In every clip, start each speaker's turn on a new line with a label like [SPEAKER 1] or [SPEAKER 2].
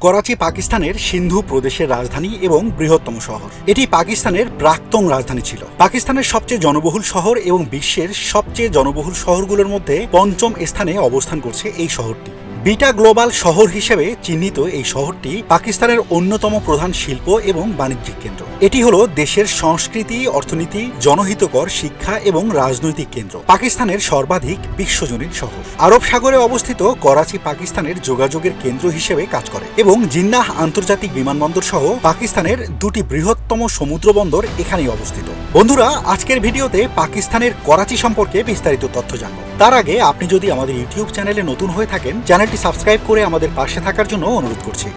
[SPEAKER 1] করাচি পাকিস্তানের সিন্ধু প্রদেশের রাজধানী এবং বৃহত্তম শহর। এটি পাকিস্তানের প্রাক্তন রাজধানী ছিল। পাকিস্তানের সবচেয়ে জনবহুল শহর এবং বিশ্বের সবচেয়ে জনবহুল শহরগুলোর মধ্যে পঞ্চম স্থানে অবস্থান করছে এই শহরটি। বিটা গ্লোবাল শহর হিসেবে চিহ্নিত এই শহরটি পাকিস্তানের অন্যতম প্রধান শিল্প এবং বাণিজ্যিক কেন্দ্র। এটি হলো দেশের সংস্কৃতি, অর্থনীতি, জনহিতকর শিক্ষা এবং রাজনৈতিক কেন্দ্র। পাকিস্তানের সর্বাধিক বিশ্বজনীন শহর। আরব সাগরে অবস্থিত করাচি পাকিস্তানের যোগাযোগের কেন্দ্র হিসেবে কাজ করে এবং জিন্নাহ আন্তর্জাতিক বিমানবন্দর সহ পাকিস্তানের দুটি বৃহত্তম সমুদ্র বন্দর এখানেই অবস্থিত। বন্ধুরা, আজকের ভিডিওতে পাকিস্তানের করাচি সম্পর্কে বিস্তারিত তথ্য জানব। তার আগে আপনি যদি আমাদের ইউটিউব চ্যানেলে নতুন হয়ে থাকেন, চ্যানেলটি সাবস্ক্রাইব করে আমাদের পাশে থাকার জন্য অনুরোধ করছি।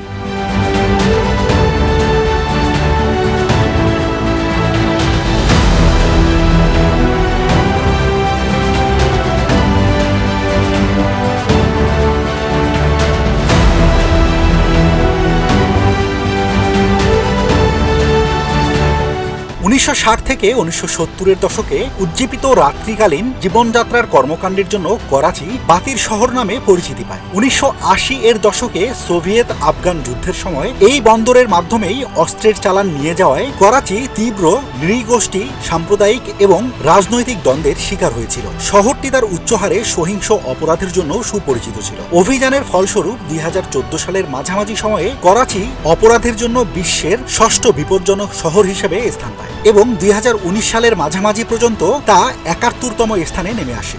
[SPEAKER 1] উনিশশো ষাট থেকে উনিশশো সত্তরের দশকে উজ্জীবিত রাত্রিকালীন জীবনযাত্রার কর্মকাণ্ডের জন্য করাচি বাতির শহর নামে পরিচিতি পায়। উনিশশো আশি এর দশকে সোভিয়েত আফগান যুদ্ধের সময় এই বন্দরের মাধ্যমেই অস্ত্রের চালান নিয়ে যাওয়ায় করাচি তীব্র নৃগোষ্ঠী, সাম্প্রদায়িক এবং রাজনৈতিক দ্বন্দ্বের শিকার হয়েছিল। শহরটি তার উচ্চহারে সহিংস অপরাধের জন্য সুপরিচিত ছিল। অভিযানের ফলস্বরূপ দুই হাজার চোদ্দ সালের মাঝামাঝি সময়ে করাচি অপরাধের জন্য বিশ্বের ষষ্ঠ বিপজ্জনক শহর হিসেবে স্থান পায়। এবং দুই হাজার উনিশ সালের মাঝামাঝি পর্যন্ত তা একাত্তরতম স্থানে নেমে আসে।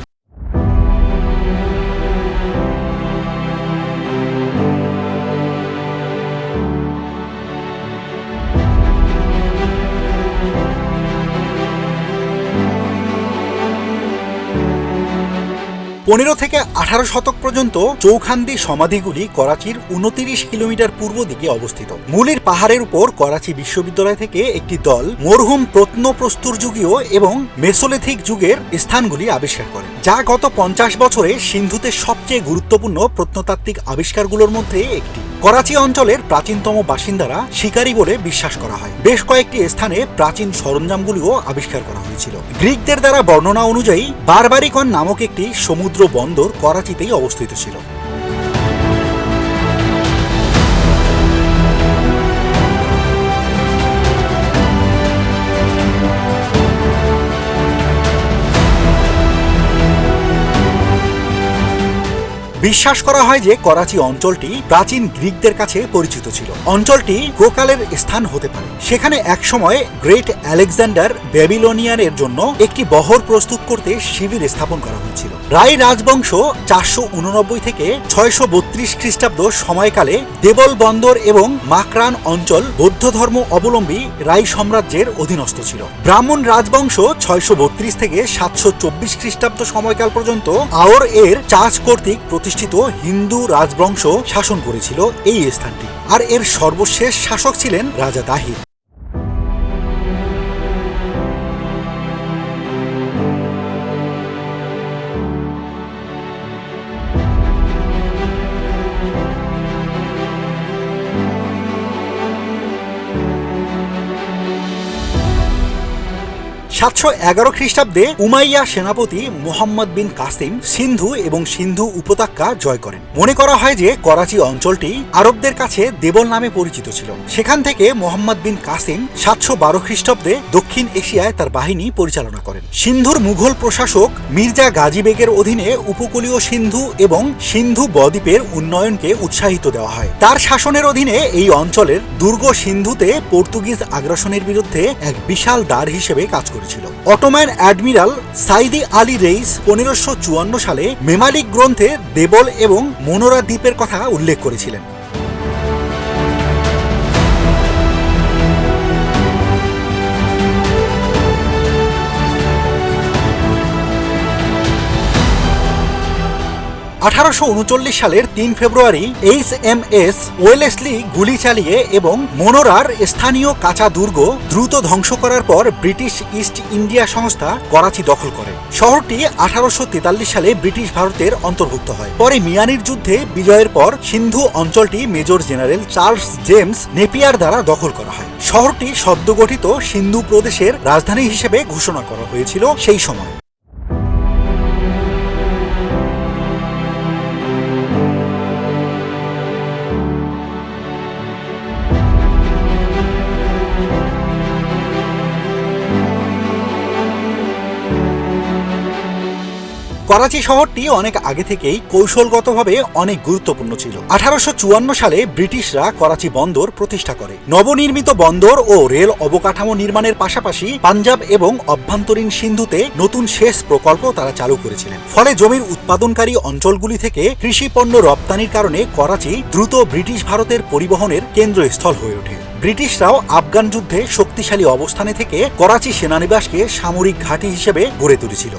[SPEAKER 1] পনেরো থেকে আঠারো শতক পর্যন্ত চৌখান্দি সমাধিগুলি করাচির উনতিরিশ কিলোমিটার পূর্ব দিকে অবস্থিত। মূলের পাহাড়ের উপর করাচি বিশ্ববিদ্যালয় থেকে একটি দল মরহুম প্রত্নপ্রস্তুর যুগীয় এবং মেসোলেথিক যুগের স্থানগুলি আবিষ্কার করে, যা গত পঞ্চাশ বছরে সিন্ধুতে সবচেয়ে গুরুত্বপূর্ণ প্রত্নতাত্ত্বিক আবিষ্কারগুলোর মধ্যে একটি। করাচি অঞ্চলের প্রাচীনতম বাসিন্দারা শিকারী বলে বিশ্বাস করা হয়। বেশ কয়েকটি স্থানে প্রাচীন সরঞ্জামগুলিও আবিষ্কার করা হয়েছিল। গ্রিকদের দ্বারা বর্ণনা অনুযায়ী বারবারিকন নামক একটি সমুদ্র বন্দর করাচিতেই অবস্থিত ছিল। বিশ্বাস করা হয় যে করাচি অঞ্চলটি প্রাচীন গ্রিকদের কাছে পরিচিত ছিল। অঞ্চলটি গোকালের স্থান হতে পারে। সেখানে একসময় গ্রেট আলেকজান্ডার ব্যাবিলনিয়ানের জন্য একটি বহর প্রস্তুত করতে শিবির স্থাপন করা হয়েছিল। রায় রাজবংশ চারশো উননব্বই থেকে ছয়শো বত্রিশ খ্রিস্টাব্দ সময়কালে দেবল বন্দর এবং মাকরান অঞ্চল বৌদ্ধ ধর্ম অবলম্বী রাই সাম্রাজ্যের অধীনস্থ ছিল। ব্রাহ্মণ রাজবংশ ছয়শো বত্রিশ থেকে সাতশো চব্বিশ খ্রিস্টাব্দ সময়কাল পর্যন্ত আওর এর চাষ কর্তৃক প্রতিষ্ঠিত হিন্দু রাজবংশ শাসন করেছিল এই স্থানটি। আর এর সর্বশেষ শাসক ছিলেন রাজা দাহির সাতশো এগারো খ্রিস্টাব্দে উমাইয়া সেনাপতি মোহাম্মদ বিন কাসিম সিন্ধু এবং সিন্ধু উপত্যকা জয় করেন। মনে করা হয় যে করাচি অঞ্চলটি আরবদের কাছে দেবল নামে পরিচিত ছিল। সেখান থেকে মোহাম্মদ বিন কাসিম সাতশো বারো খ্রিস্টাব্দে দক্ষিণ এশিয়ায় তার বাহিনী পরিচালনা করেন। সিন্ধুর মুঘল প্রশাসক মির্জা গাজী বেগের অধীনে উপকূলীয় সিন্ধু এবং সিন্ধু বদ্বীপের উন্নয়নকে উৎসাহিত দেওয়া হয়। তার শাসনের অধীনে এই অঞ্চলের দুর্গ সিন্ধুতে পর্তুগিজ আগ্রাসনের বিরুদ্ধে এক বিশাল দ্বার হিসেবে কাজ করেছিল Ottoman admiral Seydi Ali Reis পনেরোশো সালে মেমালিক গ্রন্থে দেবল এবং মনোরা দ্বীপের কথা উল্লেখ করেছিলেন। আঠারোশো উনচল্লিশ সালের তিন ফেব্রুয়ারি এইচ এম এস ওয়েলেসলি গুলি চালিয়ে এবং মনোরার স্থানীয় কাঁচা দুর্গ দ্রুত ধ্বংস করার পর ব্রিটিশ ইস্ট ইন্ডিয়া সংস্থা করাচি দখল করে। শহরটি আঠারোশো তেতাল্লিশ সালে ব্রিটিশ ভারতের অন্তর্ভুক্ত হয়। পরে মিয়ানির যুদ্ধে বিজয়ের পর সিন্ধু অঞ্চলটি major general Charles James Napier দ্বারা দখল করা হয়। শহরটি সদ্যগঠিত সিন্ধু প্রদেশের রাজধানী হিসেবে ঘোষণা করা হয়েছিল সেই সময়। করাচি শহরটি অনেক আগে থেকেই কৌশলগতভাবে অনেক গুরুত্বপূর্ণ ছিল। আঠারোশো চুয়ান্ন সালে ব্রিটিশরা করাচি বন্দর প্রতিষ্ঠা করে। নবনির্মিত বন্দর ও রেল অবকাঠামো নির্মাণের পাশাপাশি পাঞ্জাব এবং অভ্যন্তরীণ সিন্ধুতে নতুন সেচ প্রকল্প তারা চালু করেছিলেন। ফলে জমির উৎপাদনকারী অঞ্চলগুলি থেকে কৃষি পণ্য রপ্তানির কারণে করাচি দ্রুত ব্রিটিশ ভারতের পরিবহনের কেন্দ্রস্থল হয়ে ওঠে। ব্রিটিশরাও আফগান যুদ্ধে শক্তিশালী অবস্থানে থেকে করাচি সেনানিবাসকে সামরিক ঘাঁটি হিসেবে গড়ে তুলেছিল।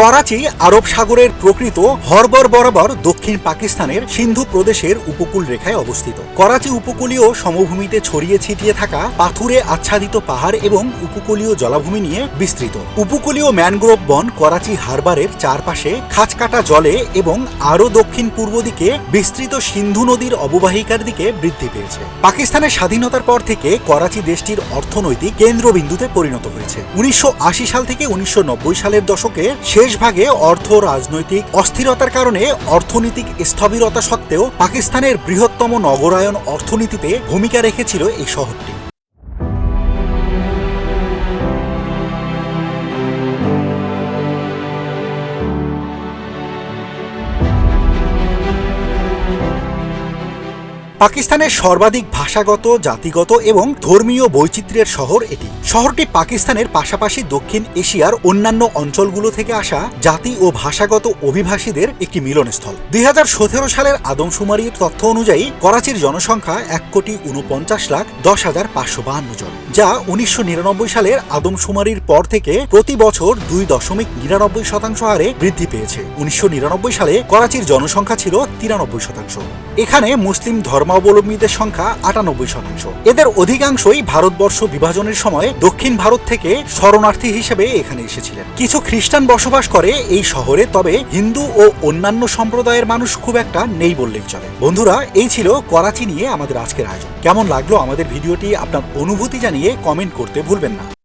[SPEAKER 1] করাচি, আরব সাগরের প্রকৃত হরবর বরাবর দক্ষিণ পাকিস্তানের সিন্ধু প্রদেশের উপকূল রেখায় অবস্থিত। করাচি উপকূলীয় সমভূমিতে ছড়িয়ে ছিটিয়ে থাকা পাথুরে আচ্ছাদিত পাহাড় এবং উপকূলীয় জলাভূমি নিয়ে বিস্তৃত। উপকূলীয় ম্যানগ্রোভ বন করাচি হারবারের চারপাশে খাঁচকাটা জলে এবং আরও দক্ষিণ পূর্ব দিকে বিস্তৃত সিন্ধু নদীর অববাহিকার দিকে বৃদ্ধি পেয়েছে। পাকিস্তানের স্বাধীনতার পর থেকে করাচি দেশটির অর্থনৈতিক কেন্দ্রবিন্দুতে পরিণত হয়েছে। উনিশশো আশি সাল থেকে উনিশশো নব্বই সালের দশকে শেষ ভাগে অর্থ, রাজনৈতিক অস্থিরতার কারণে অর্থনৈতিক স্থবিরতা সত্ত্বেও পাকিস্তানের বৃহত্তম নগরায়ন অর্থনীতিতে ভূমিকা রেখেছিল এই শহরটি। পাকিস্তানের সর্বাধিক ভাষাগত, জাতিগত এবং ধর্মীয় বৈচিত্র্যের শহর এটি। শহরটি পাকিস্তানের পাশাপাশি দক্ষিণ এশিয়ার অন্যান্য অঞ্চলগুলো থেকে আসা জাতি ও ভাষাগত অভিবাসীদের একটি মিলনস্থল। দুই সালের আদমশুমারির তথ্য অনুযায়ী করাচির জনসংখ্যা এক কোটি উনপঞ্চাশ লাখ দশ হাজার পাঁচশো বাহান্ন জন, যা উনিশশো নিরানব্বই সালের আদমশুমারির পর থেকে প্রতি বছর দুই দশমিক নিরানব্বই শতাংশ হারে বৃদ্ধি পেয়েছে। উনিশশো নিরানব্বই সালে করাচির জনসংখ্যা ছিল তিরানব্বই শতাংশ। এখানে মুসলিম ধর্মাবলম্বীদের সংখ্যা আটানব্বই শতাংশ। এদের অধিকাংশই ভারতবর্ষ বিভাজনের সময় দক্ষিণ ভারত থেকে শরণার্থী হিসেবে এখানে এসেছিলেন। কিছু খ্রিস্টান বসবাস করে এই শহরে, তবে হিন্দু ও অন্যান্য সম্প্রদায়ের মানুষ খুব একটা নেই বললেই চলে। বন্ধুরা, এই ছিল করাচি নিয়ে আমাদের আজকের আয়োজন। কেমন লাগল আমাদের ভিডিওটি? আপনার অনুভূতি জানিয়ে কমেন্ট করতে ভুলবেন না।